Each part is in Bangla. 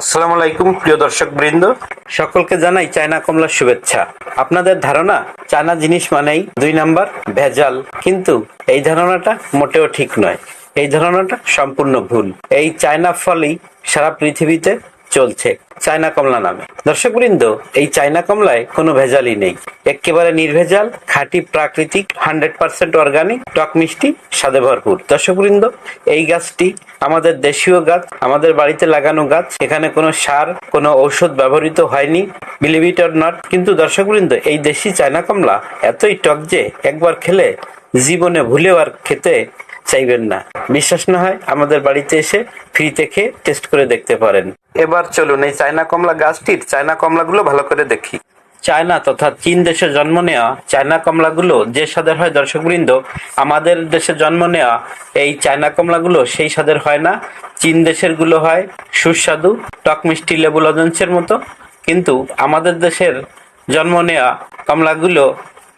আসসালামু আলাইকুম, প্রিয় দর্শক বৃন্দ সকলকে জানাই চায়না কমলার শুভেচ্ছা। আপনাদের ধারণা, চায়না জিনিস মানেই দুই নাম্বার, ভেজাল। কিন্তু এই ধারণাটা মোটেও ঠিক নয়। এই ধারণাটা সম্পূর্ণ ভুল। এই চায়না ফলই সারা পৃথিবীতে চলছে চায়না কমলা নামে। দর্শকবৃন্দ, এই চায়না কমলায় কোনো ভেজালই নেই। একেবারে নির্ভেজাল, খাঁটি প্রাকৃতিক, হান্ড্রেড পার্সেন্ট অর্গানিক, টক মিষ্টি, স্বাদে ভরপুর। দর্শকবৃন্দ, এই গাছটি আমাদের দেশীয় গাছ, আমাদের বাড়িতে লাগানো গাছ, এখানে কোনো সার, কোনো ঔষধ ব্যবহৃত হয়নি বিলিভিট অর নট কিন্তু দর্শকবৃন্দ, এই দেশি চায়না কমলা এতই টক যে একবার খেলে জীবনে ভুলেও আর খেতে চাইবেন না। বিশ্বাস না হয় আমাদের বাড়িতে এসে ফ্রিতে খেয়ে টেস্ট করে দেখতে পারেন। এবার চলুন এই চায়না কমলা গাছটির চায়না কমলাগুলো ভালো করে দেখি। চায়না তথা চীন দেশে জন্ম নেওয়া চায়না কমলাগুলো যে স্বাদের হয় দর্শকবৃন্দ, আমাদের দেশে জন্ম নেওয়া এই চায়না কমলাগুলো সেই স্বাদের হয় না। চীন দেশেরগুলো হয় সুস্বাদু, টক মিষ্টি লেবু লজেন্সের মতো। কিন্তু আমাদের দেশের জন্ম নেওয়া কমলাগুলো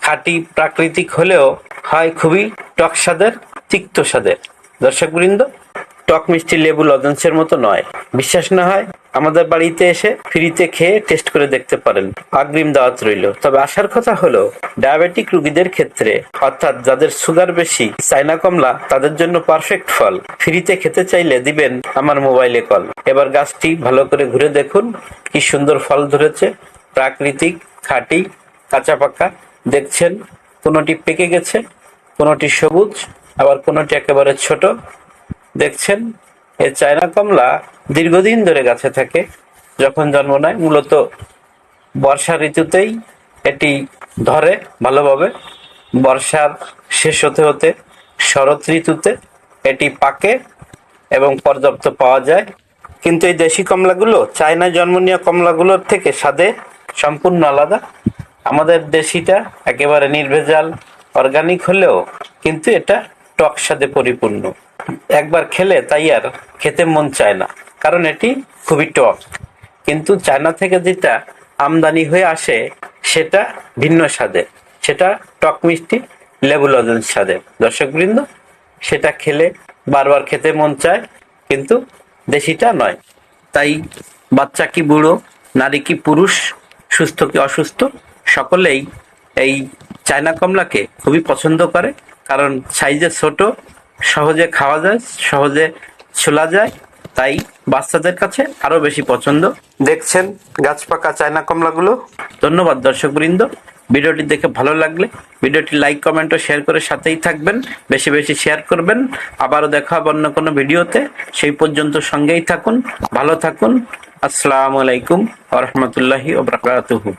খাঁটি প্রাকৃতিক হলেও হয় খুবই টক স্বাদের, তিক্ত স্বাদের। দর্শকবৃন্দ টক মিষ্টি লেবু লজেন্সের মতো নয়। বিশ্বাস না হয় আমাদের বাড়িতে এসে ফ্রিতে খেয়ে টেস্ট করে দেখতে পারেন। অগ্রিম দাওয়াত রইল। তবে আসার কথা হলো, ডায়াবেটিক রোগীদের ক্ষেত্রে, অর্থাৎ যাদের সুগার বেশি চাইনা কমলা তাদের জন্য পারফেক্ট ফল। ফ্রিতে খেতে চাইলে দিবেন আমার মোবাইলে কল। এবার গাছটি ভালো করে ঘুরে দেখুন, কি সুন্দর ফল ধরেছে। প্রাকৃতিক, খাঁটি, কাঁচা পাকা, দেখছেন, কোনোটি পেকে গেছে, কোনোটি সবুজ, আবার কোনোটি একেবারে ছোট। দেখছেন এই চায়না কমলা দীর্ঘদিন ধরে গাছে থাকে। যখন জন্ম নেয়, মূলত বর্ষা ঋতুতেই এটি ধরে ভালোভাবে। বর্ষার শেষ হতে হতে শরৎ ঋতুতে এটি পাকে এবং পর্যাপ্ত পাওয়া যায়। কিন্তু এই দেশি কমলাগুলো, চায়না জন্ম নেওয়া কমলাগুলোর থেকে স্বাদে সম্পূর্ণ আলাদা। আমাদের দেশিটা একেবারে নির্ভেজাল, অর্গানিক হলেও কিন্তু এটা টক স্বাদে পরিপূর্ণ। একবার খেলে তাই আর খেতে মন চায় না। কারণ এটি খুবই টক। কিন্তু চায়না থেকে যেটা আমদানি হয়ে আসে, সেটা ভিন্ন স্বাদের। সেটা টক মিষ্টি, লেবু লজেন্স স্বাদের। দর্শকবৃন্দ, সেটা খেলে বারবার খেতে মন চায়, কিন্তু দেশিটা নয়। তাই বাচ্চা কি বুড়ো, নারী কি পুরুষ, সুস্থ কি অসুস্থ, সকলেই এই চায়না কমলাকে খুবই পছন্দ করে। কারণ সাইজে ছোট সহজে খাওয়া যায় সহজে ছোলা যায় তাই বাচ্চাদের কাছে আরও বেশি পছন্দ। দেখছেন গাছ পাকা চায়না কমলাগুলো। ধন্যবাদ দর্শক বৃন্দ ভিডিওটি দেখে ভালো লাগলে ভিডিওটি লাইক কমেন্ট ও শেয়ার করে সাথেই থাকবেন বেশি বেশি শেয়ার করবেন। আবারও দেখা হবে অন্য কোনো ভিডিওতে। সেই পর্যন্ত সঙ্গেই থাকুন ভালো থাকুন। আসসালামু আলাইকুম আ রহমতুল্লাহি ওবরাকাতুহু